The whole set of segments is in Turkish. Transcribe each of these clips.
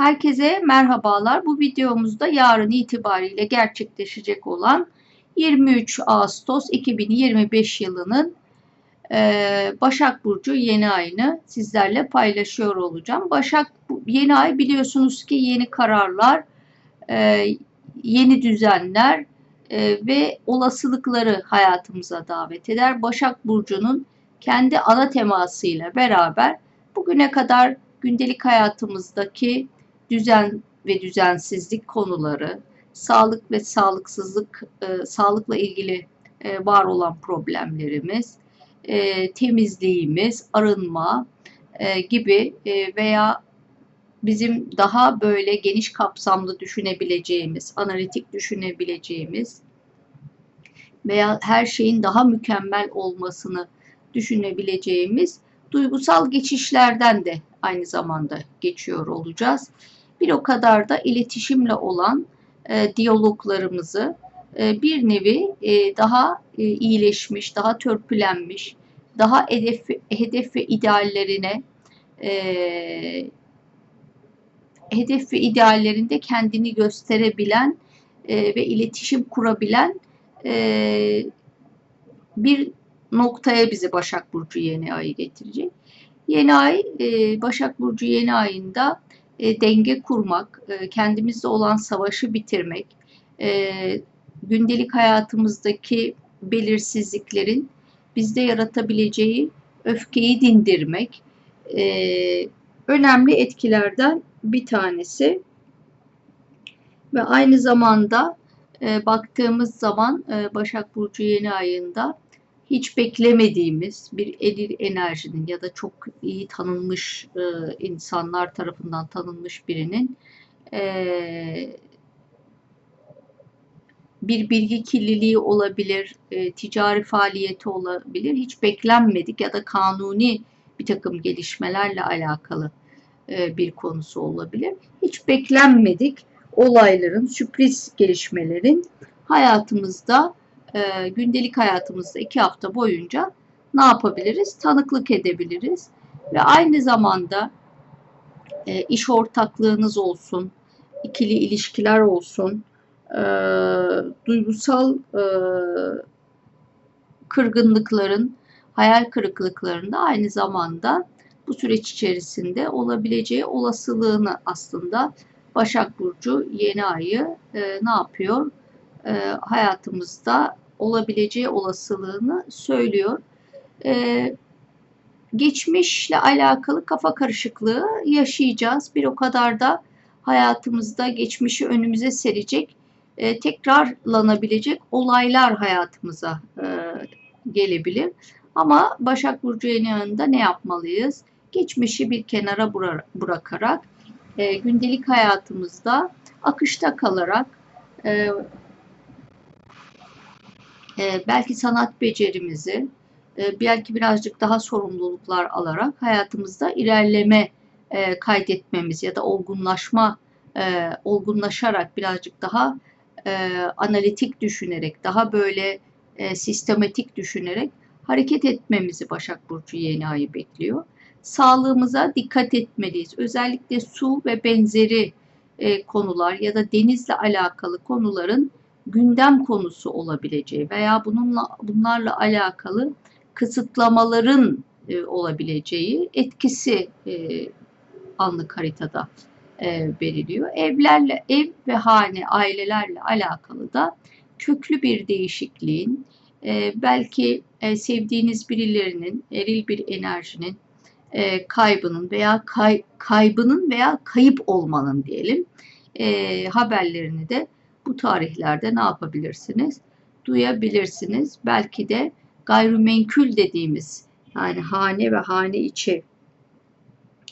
Herkese merhabalar. Bu videomuzda yarın itibariyle gerçekleşecek olan 23 Ağustos 2025 yılının e, Başak Burcu yeni ayını sizlerle paylaşıyor olacağım. Başak yeni ay biliyorsunuz ki yeni kararlar, e, yeni düzenler e, ve olasılıkları hayatımıza davet eder. Başak Burcu'nun kendi ana temasıyla beraber bugüne kadar gündelik hayatımızdaki düzen ve düzensizlik konuları, sağlık ve sağlıksızlık, e, sağlıkla ilgili e, var olan problemlerimiz, e, temizliğimiz, arınma e, gibi e, veya bizim daha böyle geniş kapsamlı düşünebileceğimiz, analitik düşünebileceğimiz veya her şeyin daha mükemmel olmasını düşünebileceğimiz duygusal geçişlerden de aynı zamanda geçiyor olacağız. Bir o kadar da iletişimle olan e, diyaloglarımızı e, bir nevi e, daha e, iyileşmiş, daha törpülenmiş, daha hedef, hedef ve ideallerine e, hedef ve ideallerinde kendini gösterebilen e, ve iletişim kurabilen e, bir noktaya bizi Başak Burcu yeni ayı getirecek. Yeni ay, e, Başak Burcu yeni ayında e, denge kurmak, e, kendimizde olan savaşı bitirmek, e, gündelik hayatımızdaki belirsizliklerin bizde yaratabileceği öfkeyi dindirmek e, önemli etkilerden bir tanesi. Ve aynı zamanda e, baktığımız zaman e, Başak Burcu yeni ayında hiç beklemediğimiz bir eril enerjinin ya da çok iyi tanınmış e, insanlar tarafından tanınmış birinin e, bir bilgi kirliliği olabilir, e, ticari faaliyeti olabilir. Hiç beklenmedik ya da kanuni bir takım gelişmelerle alakalı e, bir konusu olabilir. Hiç beklenmedik olayların, sürpriz gelişmelerin hayatımızda e, gündelik hayatımızda iki hafta boyunca ne yapabiliriz? Tanıklık edebiliriz. Ve aynı zamanda e, iş ortaklığınız olsun, ikili ilişkiler olsun, e, duygusal e, kırgınlıkların, hayal kırıklıklarında aynı zamanda bu süreç içerisinde olabileceği olasılığını aslında Başak Burcu yeni ayı e, ne yapıyor? E, hayatımızda olabileceği olasılığını söylüyor. E, geçmişle alakalı kafa karışıklığı yaşayacağız. Bir o kadar da hayatımızda geçmişi önümüze serecek, e, tekrarlanabilecek olaylar hayatımıza e, gelebilir. Ama Başak Burcu yeni ayında ne yapmalıyız? Geçmişi bir kenara bırakarak e, gündelik hayatımızda akışta kalarak e, e, belki sanat becerimizi, e, belki birazcık daha sorumluluklar alarak hayatımızda ilerleme e, kaydetmemiz ya da olgunlaşma, e, olgunlaşarak birazcık daha analitik düşünerek, daha böyle sistematik düşünerek hareket etmemizi Başak Burcu yeni ayı bekliyor. Sağlığımıza dikkat etmeliyiz. Özellikle su ve benzeri konular ya da denizle alakalı konuların gündem konusu olabileceği veya bununla bunlarla alakalı kısıtlamaların e, olabileceği etkisi e, anlık haritada e, veriliyor. Evlerle, ev ve hane, ailelerle alakalı da köklü bir değişikliğin, e, belki e, sevdiğiniz birilerinin, eril bir enerjinin e, kaybının veya kay, kaybının veya kayıp olmanın diyelim e, haberlerini de bu tarihlerde ne yapabilirsiniz? Duyabilirsiniz. Belki de gayrimenkul dediğimiz yani hane ve hane içi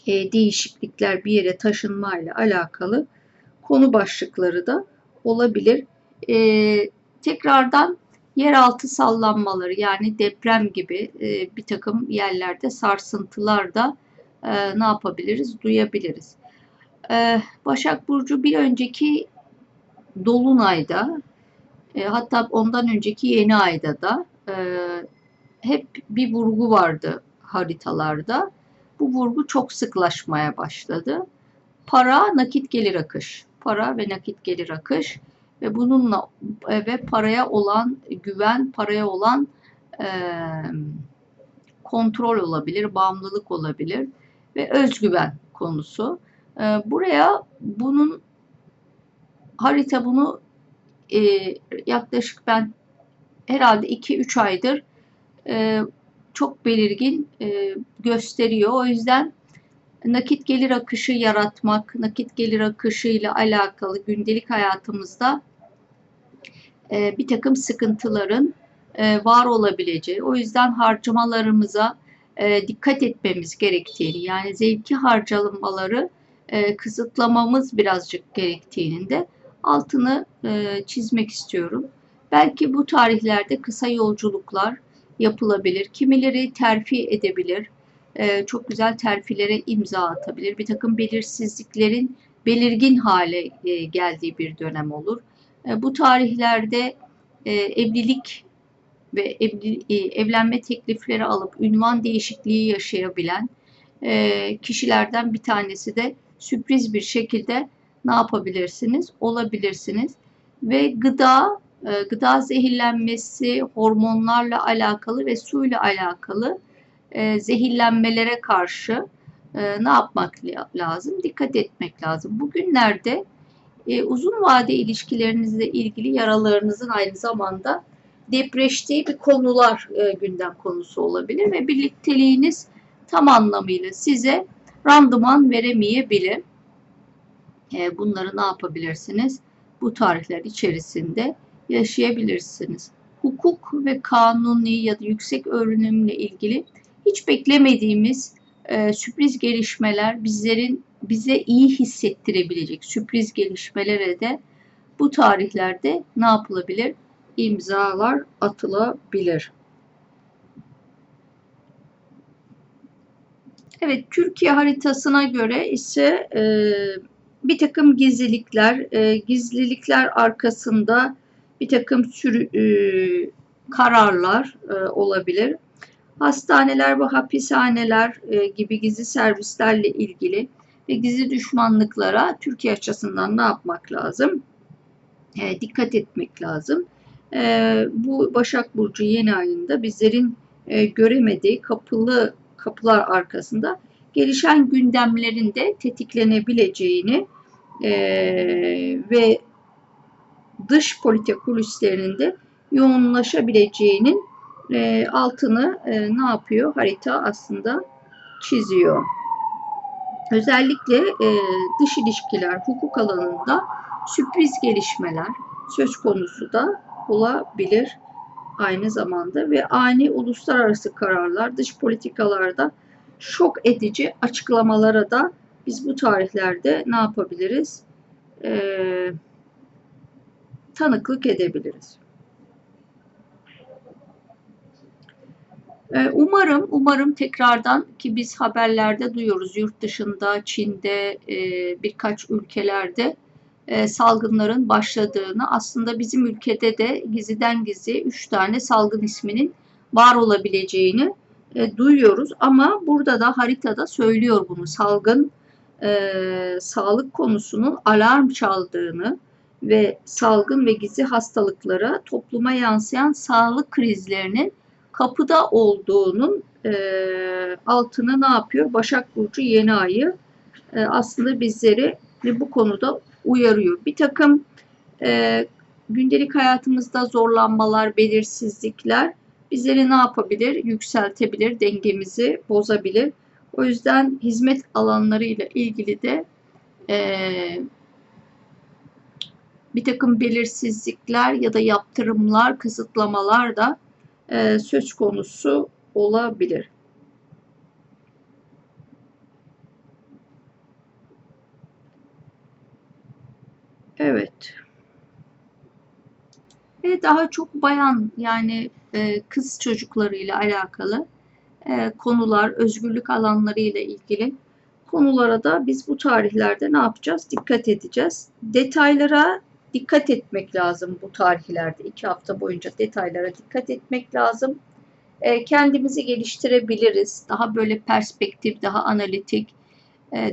e, değişiklikler bir yere taşınmayla alakalı konu başlıkları da olabilir. E, tekrardan yeraltı sallanmaları yani deprem gibi e, bir takım yerlerde sarsıntılar da e, ne yapabiliriz? Duyabiliriz. E, Başak Burcu bir önceki Dolunay'da e, hatta ondan önceki yeni ayda da e, hep bir vurgu vardı haritalarda. Bu vurgu çok sıklaşmaya başladı. para, nakit gelir akış. Para ve nakit gelir akış ve bununla e, ve paraya olan güven, paraya olan e, kontrol olabilir, bağımlılık olabilir ve özgüven konusu. E, buraya bunun harita bunu e, yaklaşık ben herhalde 2-3 aydır e, çok belirgin e, gösteriyor. O yüzden nakit gelir akışı yaratmak, nakit gelir akışı ile alakalı gündelik hayatımızda e, bir takım sıkıntıların e, var olabileceği. O yüzden harcamalarımıza e, dikkat etmemiz gerektiğini, yani zevki harcamaları e, kısıtlamamız birazcık gerektiğini de altını e, çizmek istiyorum. Belki bu tarihlerde kısa yolculuklar yapılabilir. Kimileri terfi edebilir. E, çok güzel terfilere imza atabilir. Bir takım belirsizliklerin belirgin hale e, geldiği bir dönem olur. E, bu tarihlerde e, evlilik ve evli, e, evlenme teklifleri alıp ünvan değişikliği yaşayabilen e, kişilerden bir tanesi de sürpriz bir şekilde ne yapabilirsiniz? Olabilirsiniz. Ve gıda, e, gıda zehirlenmesi, hormonlarla alakalı ve suyla alakalı e, zehirlenmelere karşı e, ne yapmak lazım? Dikkat etmek lazım. Bugünlerde uzun vade ilişkilerinizle ilgili yaralarınızın aynı zamanda depreştiği bir konular gündem konusu olabilir ve birlikteliğiniz tam anlamıyla size randıman veremeyebilir. E, bunları ne yapabilirsiniz? Bu tarihler içerisinde yaşayabilirsiniz. Hukuk ve kanuni ya da yüksek öğrenimle ilgili hiç beklemediğimiz e, sürpriz gelişmeler bizlerin bize iyi hissettirebilecek sürpriz gelişmelere de bu tarihlerde ne yapılabilir? İmzalar atılabilir. Evet, Türkiye haritasına göre ise e, bir takım gizlilikler, e, gizlilikler arkasında bir takım sürü, e, kararlar e, olabilir. Hastaneler ve hapishaneler e, gibi gizli servislerle ilgili ve gizli düşmanlıklara Türkiye açısından ne yapmak lazım? E, dikkat etmek lazım. E, bu Başak Burcu yeni ayında bizlerin e, göremediği kapılı kapılar arkasında gelişen gündemlerin de tetiklenebileceğini e, ve dış politika kulislerinin de yoğunlaşabileceğinin e, altını e, ne yapıyor? Harita aslında çiziyor. Özellikle e, dış ilişkiler, hukuk alanında sürpriz gelişmeler söz konusu da olabilir aynı zamanda ve ani uluslararası kararlar dış politikalarda şok edici açıklamalara da biz bu tarihlerde ne yapabiliriz? Ee, tanıklık edebiliriz. Ee, umarım, umarım tekrardan ki biz haberlerde duyuyoruz yurt dışında, Çin'de, e, birkaç ülkelerde e, salgınların başladığını aslında bizim ülkede de gizliden gizli 3 tane salgın isminin var olabileceğini e, duyuyoruz ama burada da haritada söylüyor bunu salgın e, sağlık konusunun alarm çaldığını ve salgın ve gizli hastalıklara topluma yansıyan sağlık krizlerinin kapıda olduğunun e, altını ne yapıyor? Başak Burcu yeni ayı e, aslında bizleri bu konuda uyarıyor. Bir takım e, gündelik hayatımızda zorlanmalar, belirsizlikler bizleri ne yapabilir? Yükseltebilir, dengemizi bozabilir. O yüzden hizmet alanları ile ilgili de e, bir takım belirsizlikler ya da yaptırımlar, kısıtlamalar da e, söz konusu olabilir. Evet. Ve daha çok bayan yani e, kız çocuklarıyla alakalı e, konular, özgürlük alanları ile ilgili konulara da biz bu tarihlerde ne yapacağız? Dikkat edeceğiz. Detaylara dikkat etmek lazım bu tarihlerde. iki hafta boyunca detaylara dikkat etmek lazım. E, kendimizi geliştirebiliriz. Daha böyle perspektif, daha analitik,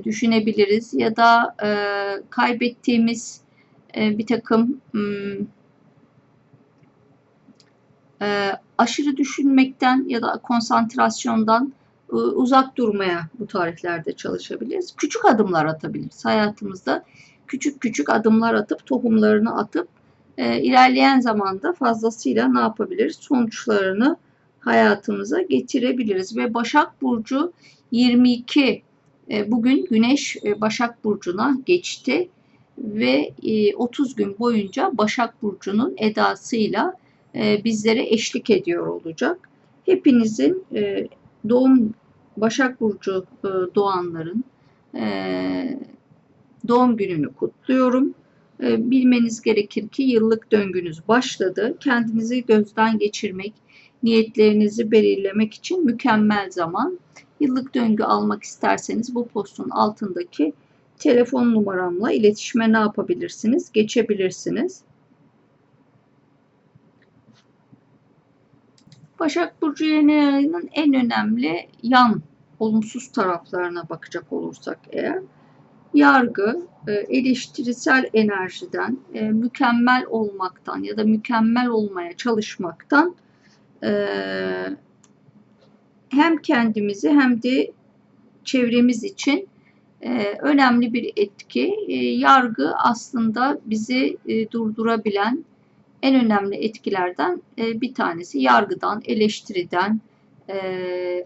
düşünebiliriz ya da kaybettiğimiz bir takım hmm, e, aşırı düşünmekten ya da konsantrasyondan e, uzak durmaya bu tarihlerde çalışabiliriz. Küçük adımlar atabiliriz hayatımızda. Küçük küçük adımlar atıp tohumlarını atıp e, ilerleyen zamanda fazlasıyla ne yapabiliriz? Sonuçlarını hayatımıza getirebiliriz ve Başak Burcu 22 e, bugün Güneş e, Başak Burcu'na geçti ve e, 30 gün boyunca Başak Burcu'nun edasıyla e, bizlere eşlik ediyor olacak. Hepinizin e, doğum Başak Burcu e, doğanların doğum gününü kutluyorum. Bilmeniz gerekir ki yıllık döngünüz başladı. Kendinizi gözden geçirmek, niyetlerinizi belirlemek için mükemmel zaman. Yıllık döngü almak isterseniz bu postun altındaki telefon numaramla iletişime ne yapabilirsiniz? Geçebilirsiniz. Başak Burcu yeni ayının en önemli yan olumsuz taraflarına bakacak olursak eğer yargı, e, eleştirisel enerjiden, e, mükemmel olmaktan ya da mükemmel olmaya çalışmaktan e, hem kendimizi hem de çevremiz için önemli bir etki. Yargı aslında bizi durdurabilen en önemli etkilerden bir tanesi. Yargıdan, eleştiriden,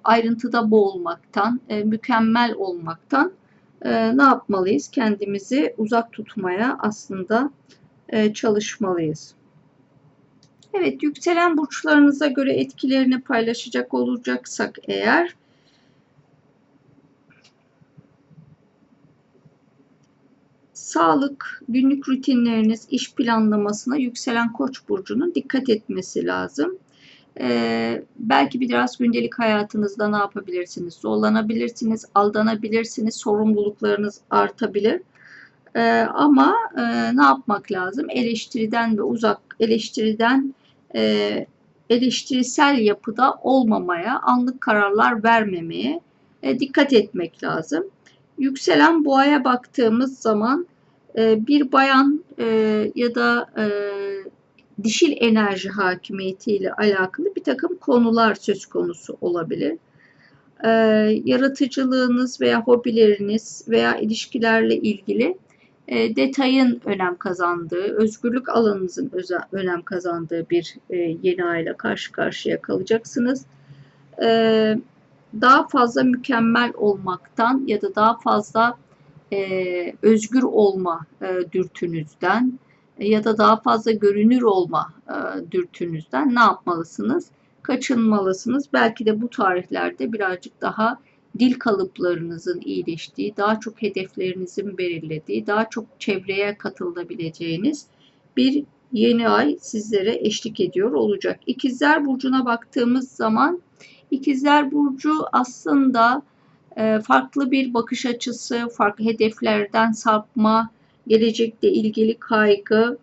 ayrıntıda boğulmaktan, mükemmel olmaktan e, ne yapmalıyız? Kendimizi uzak tutmaya aslında e, çalışmalıyız. Evet, yükselen burçlarınıza göre etkilerini paylaşacak olacaksak eğer sağlık, günlük rutinleriniz, iş planlamasına yükselen koç burcunun dikkat etmesi lazım. Ee, belki biraz gündelik hayatınızda ne yapabilirsiniz? Zorlanabilirsiniz, aldanabilirsiniz, sorumluluklarınız artabilir. Ee, ama e, ne yapmak lazım? Eleştiriden ve uzak, eleştiriden e, eleştirisel yapıda olmamaya, anlık kararlar vermemeye e, dikkat etmek lazım. Yükselen boğaya baktığımız zaman e, bir bayan e, ya da e, dişil enerji hakimiyeti ile alakalı bir takım konular söz konusu olabilir. Yaratıcılığınız veya hobileriniz veya ilişkilerle ilgili detayın önem kazandığı, özgürlük alanınızın önem kazandığı bir yeni ayla karşı karşıya kalacaksınız. Daha fazla mükemmel olmaktan ya da daha fazla e, özgür olma e, dürtünüzden, ya da daha fazla görünür olma e, dürtünüzden ne yapmalısınız? Kaçınmalısınız. Belki de bu tarihlerde birazcık daha dil kalıplarınızın iyileştiği, daha çok hedeflerinizin belirlediği, daha çok çevreye katılabileceğiniz bir yeni ay sizlere eşlik ediyor olacak. İkizler Burcu'na baktığımız zaman İkizler Burcu aslında e, farklı bir bakış açısı, farklı hedeflerden sapma, gelecekle ilgili kaygı,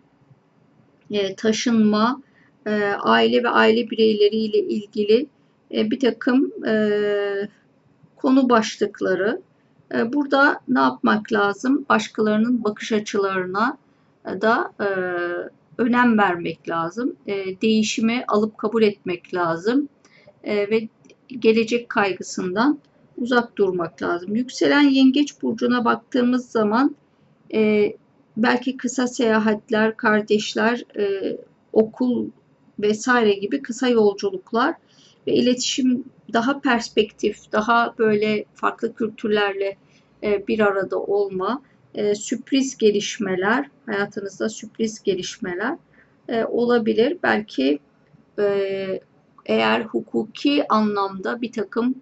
e, taşınma, e, aile ve aile bireyleriyle ilgili e, bir takım konu başlıkları. Burada ne yapmak lazım? Başkalarının bakış açılarına da önem vermek lazım. Değişimi alıp kabul etmek lazım. Ve gelecek kaygısından uzak durmak lazım. Yükselen yengeç burcuna baktığımız zaman e, belki kısa seyahatler, kardeşler, e, okul vesaire gibi kısa yolculuklar ve iletişim daha perspektif, daha böyle farklı kültürlerle e, bir arada olma, e, sürpriz gelişmeler, hayatınızda sürpriz gelişmeler e, olabilir. Belki e, eğer hukuki anlamda bir takım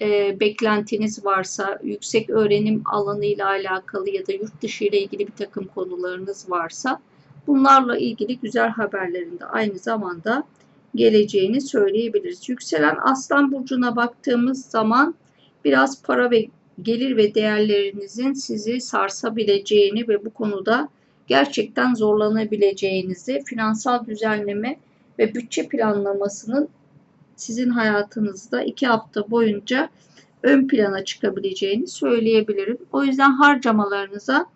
e, beklentiniz varsa, yüksek öğrenim alanıyla alakalı ya da yurt dışı ile ilgili bir takım konularınız varsa bunlarla ilgili güzel haberlerin de aynı zamanda geleceğini söyleyebiliriz. Yükselen Aslan Burcu'na baktığımız zaman biraz para ve gelir ve değerlerinizin sizi sarsabileceğini ve bu konuda gerçekten zorlanabileceğinizi, finansal düzenleme ve bütçe planlamasının sizin hayatınızda iki hafta boyunca ön plana çıkabileceğini söyleyebilirim. O yüzden harcamalarınıza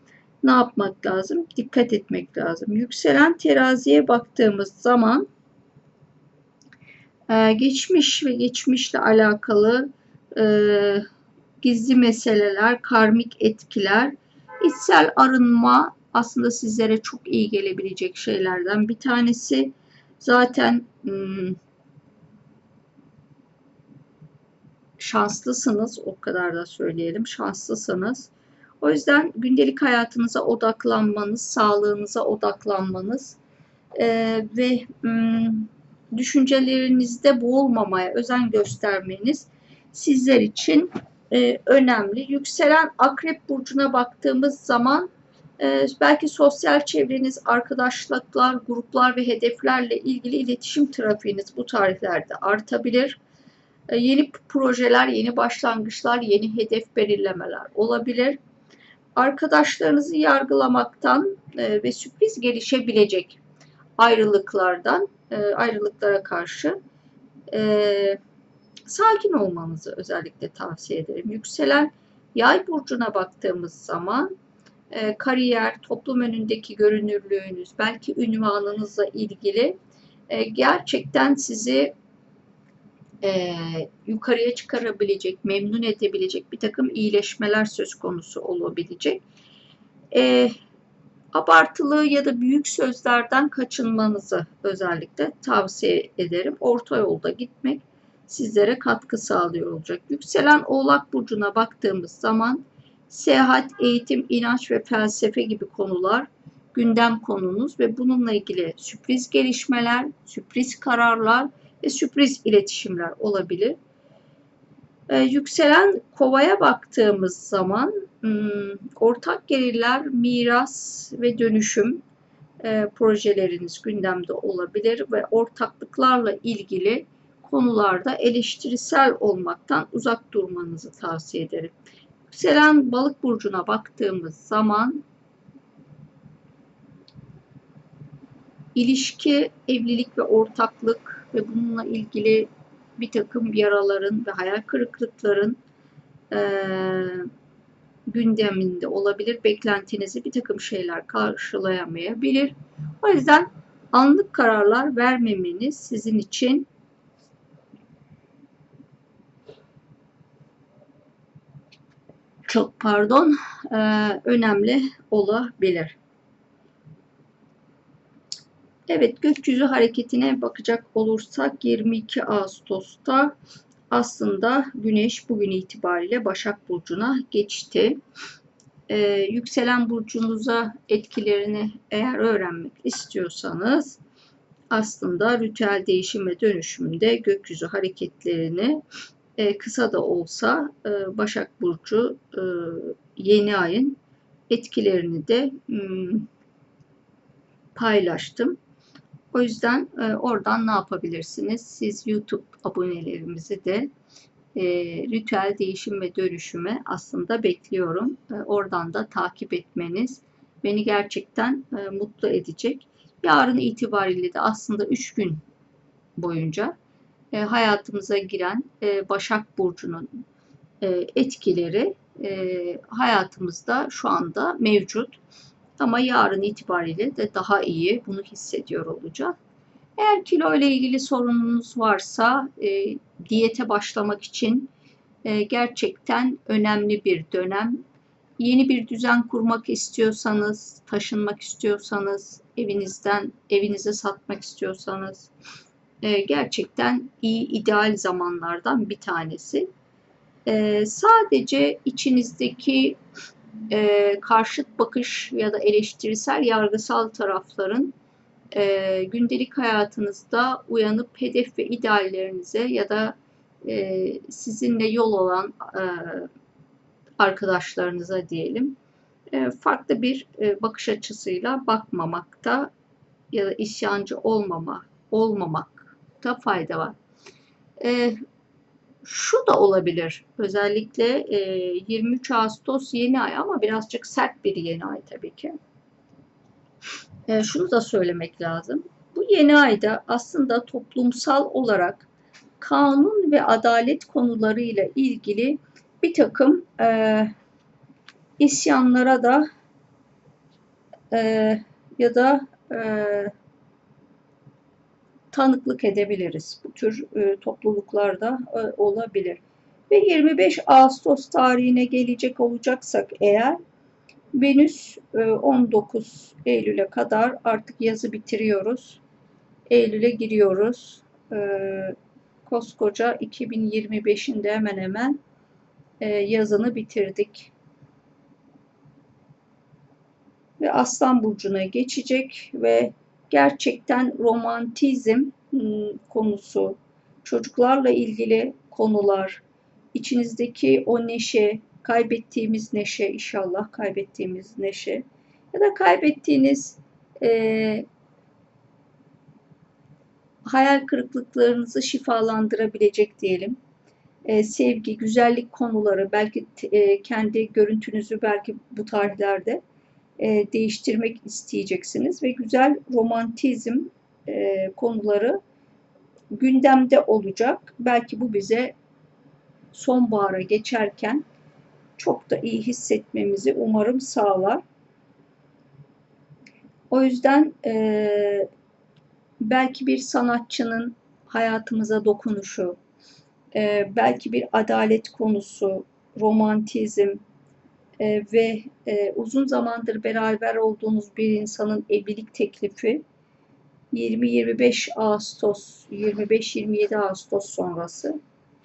ne yapmak lazım? Dikkat etmek lazım. Yükselen teraziye baktığımız zaman e, geçmiş ve geçmişle alakalı e, gizli meseleler, karmik etkiler, içsel arınma aslında sizlere çok iyi gelebilecek şeylerden bir tanesi. Zaten hmm, şanslısınız, o kadar da söyleyelim, şanslısınız. O yüzden gündelik hayatınıza odaklanmanız, sağlığınıza odaklanmanız e, ve hmm, düşüncelerinizde boğulmamaya özen göstermeniz sizler için e, önemli. Yükselen akrep burcuna baktığımız zaman e, belki sosyal çevreniz, arkadaşlıklar, gruplar ve hedeflerle ilgili iletişim trafiğiniz bu tarihlerde artabilir. E, yeni projeler, yeni başlangıçlar, yeni hedef belirlemeler olabilir. Arkadaşlarınızı yargılamaktan e, ve sürpriz gelişebilecek ayrılıklardan, e, ayrılıklara karşı sakin olmanızı özellikle tavsiye ederim. Yükselen yay burcuna baktığımız zaman kariyer, toplum önündeki görünürlüğünüz, belki ünvanınızla ilgili gerçekten sizi e, yukarıya çıkarabilecek, memnun edebilecek bir takım iyileşmeler söz konusu olabilecek. E, abartılı ya da büyük sözlerden kaçınmanızı özellikle tavsiye ederim. Orta yolda gitmek sizlere katkı sağlıyor olacak. Yükselen Oğlak Burcu'na baktığımız zaman seyahat, eğitim, inanç ve felsefe gibi konular gündem konunuz ve bununla ilgili sürpriz gelişmeler, sürpriz kararlar ve sürpriz iletişimler olabilir. Ee, yükselen kovaya baktığımız zaman hmm, ortak gelirler, miras ve dönüşüm e, projeleriniz gündemde olabilir ve ortaklıklarla ilgili konularda eleştirisel olmaktan uzak durmanızı tavsiye ederim. Yükselen balık burcuna baktığımız zaman ilişki, evlilik ve ortaklık ve bununla ilgili bir takım yaraların ve hayal kırıklıkların e, gündeminde olabilir. Beklentinizi bir takım şeyler karşılayamayabilir. O yüzden anlık kararlar vermemeniz sizin için çok pardon e, önemli olabilir. Evet gökyüzü hareketine bakacak olursak 22 Ağustos'ta aslında Güneş bugün itibariyle Başak Burcu'na geçti. Ee, yükselen burcunuza etkilerini eğer öğrenmek istiyorsanız aslında ritüel değişim ve dönüşümde gökyüzü hareketlerini e, kısa da olsa e, Başak Burcu e, yeni ayın etkilerini de hmm, paylaştım. O yüzden e, oradan ne yapabilirsiniz? Siz YouTube abonelerimizi de e, ritüel değişim ve dönüşüme aslında bekliyorum. E, oradan da takip etmeniz beni gerçekten e, mutlu edecek. Yarın itibariyle de aslında 3 gün boyunca e, hayatımıza giren e, Başak Burcu'nun e, etkileri e, hayatımızda şu anda mevcut. Ama yarın itibariyle de daha iyi bunu hissediyor olacağız. Eğer kilo ile ilgili sorununuz varsa e, diyete başlamak için e, gerçekten önemli bir dönem. Yeni bir düzen kurmak istiyorsanız, taşınmak istiyorsanız, evinizden evinize satmak istiyorsanız e, gerçekten iyi ideal zamanlardan bir tanesi. E, sadece içinizdeki e, karşıt bakış ya da eleştirisel yargısal tarafların e, gündelik hayatınızda uyanıp hedef ve ideallerinize ya da e, sizinle yol olan e, arkadaşlarınıza diyelim e, farklı bir e, bakış açısıyla bakmamakta ya da isyancı olmama olmamakta fayda var. E, şu da olabilir. Özellikle e, 23 Ağustos yeni ay ama birazcık sert bir yeni ay tabii ki. E, şunu da söylemek lazım. Bu yeni ayda aslında toplumsal olarak kanun ve adalet konularıyla ilgili bir takım e, isyanlara da e, ya da e, tanıklık edebiliriz. Bu tür e, topluluklarda e, olabilir. Ve 25 Ağustos tarihine gelecek olacaksak eğer Venüs e, 19 Eylül'e kadar artık yazı bitiriyoruz. Eylül'e giriyoruz. E, koskoca 2025'in de hemen hemen e, yazını bitirdik. Ve Aslan Burcu'na geçecek ve gerçekten romantizm hmm, konusu, çocuklarla ilgili konular, içinizdeki o neşe, kaybettiğimiz neşe inşallah kaybettiğimiz neşe. Ya da kaybettiğiniz e, hayal kırıklıklarınızı şifalandırabilecek diyelim. E, sevgi, güzellik konuları, belki e, kendi görüntünüzü belki bu tarihlerde e, değiştirmek isteyeceksiniz ve güzel romantizm e, konuları gündemde olacak. Belki bu bize sonbahara geçerken çok da iyi hissetmemizi umarım sağlar. O yüzden e, belki bir sanatçının hayatımıza dokunuşu, e, belki bir adalet konusu, romantizm e, ve e, uzun zamandır beraber olduğunuz bir insanın evlilik teklifi 20-25 Ağustos, 25-27 Ağustos sonrası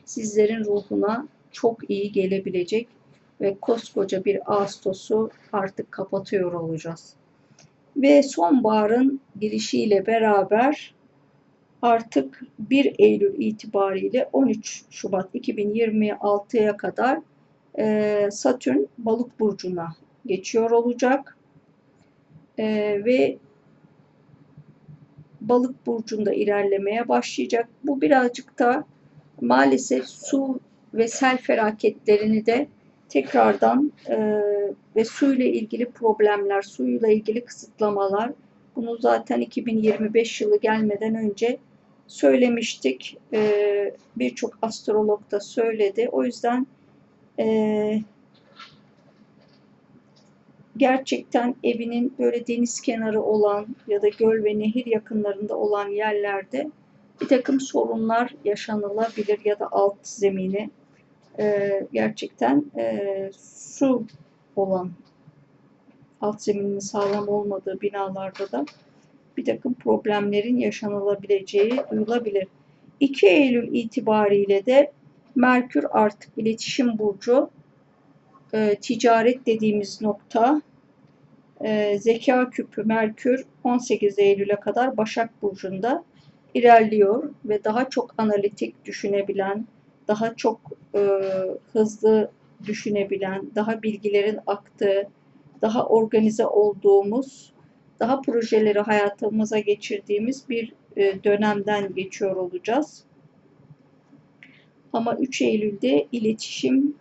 sizlerin ruhuna çok iyi gelebilecek ve koskoca bir Ağustos'u artık kapatıyor olacağız. Ve sonbaharın girişiyle beraber artık 1 Eylül itibariyle 13 Şubat 2026'ya kadar e, Satürn balık burcuna geçiyor olacak. E, ve balık burcunda ilerlemeye başlayacak. Bu birazcık da maalesef su ve sel felaketlerini de tekrardan e, ve suyla ilgili problemler, suyla ilgili kısıtlamalar bunu zaten 2025 yılı gelmeden önce söylemiştik. E, Birçok astrolog da söyledi. O yüzden e, gerçekten evinin böyle deniz kenarı olan ya da göl ve nehir yakınlarında olan yerlerde bir takım sorunlar yaşanılabilir ya da alt zemini e, gerçekten e, su olan alt zemininin sağlam olmadığı binalarda da bir takım problemlerin yaşanılabileceği duyulabilir. 2 Eylül itibariyle de Merkür artık iletişim burcu, e, ticaret dediğimiz nokta, e, zeka küpü Merkür 18 Eylül'e kadar Başak Burcu'nda ilerliyor ve daha çok analitik düşünebilen, daha çok e, hızlı düşünebilen, daha bilgilerin aktığı, daha organize olduğumuz, daha projeleri hayatımıza geçirdiğimiz bir e, dönemden geçiyor olacağız. Ama 3 Eylül'de iletişim,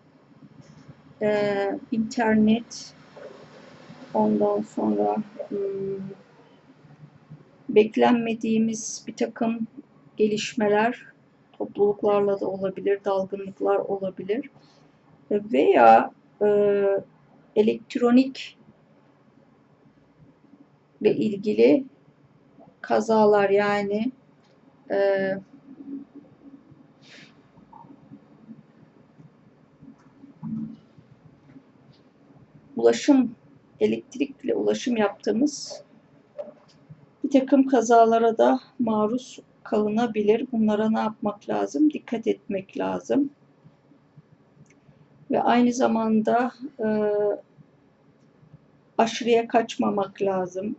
e, internet, ondan sonra hmm, beklenmediğimiz bir takım gelişmeler topluluklarla da olabilir, dalgınlıklar olabilir. Veya e, elektronik ile ilgili kazalar yani e, ulaşım elektrikle ulaşım yaptığımız bir takım kazalara da maruz kalınabilir. Bunlara ne yapmak lazım? Dikkat etmek lazım. Ve aynı zamanda e, aşırıya kaçmamak lazım.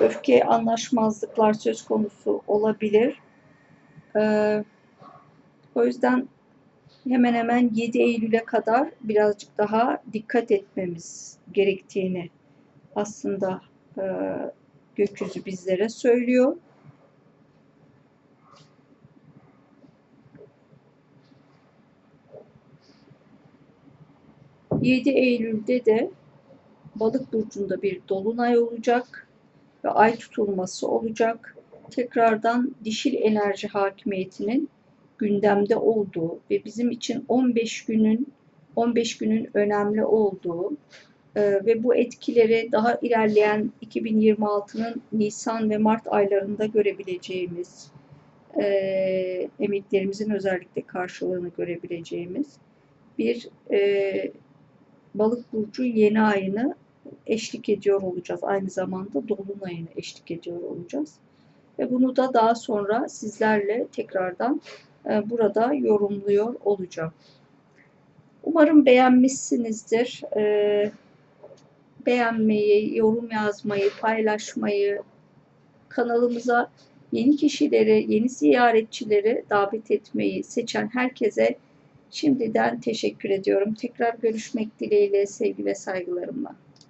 Öfke anlaşmazlıklar söz konusu olabilir. E, o yüzden hemen hemen 7 Eylül'e kadar birazcık daha dikkat etmemiz gerektiğini aslında e, gökyüzü bizlere söylüyor. Yedi Eylül'de de Balık burcunda bir dolunay olacak ve ay tutulması olacak. Tekrardan dişil enerji hakimiyetinin gündemde olduğu ve bizim için 15 günün 15 günün önemli olduğu e, ve bu etkileri daha ilerleyen 2026'nın Nisan ve Mart aylarında görebileceğimiz, e, emeklerimizin özellikle karşılığını görebileceğimiz bir e, balık burcu yeni ayını eşlik ediyor olacağız. Aynı zamanda dolunayını eşlik ediyor olacağız. Ve bunu da daha sonra sizlerle tekrardan burada yorumluyor olacağım. Umarım beğenmişsinizdir. E, beğenmeyi, yorum yazmayı, paylaşmayı, kanalımıza yeni kişileri, yeni ziyaretçileri davet etmeyi seçen herkese şimdiden teşekkür ediyorum. Tekrar görüşmek dileğiyle, sevgi ve saygılarımla.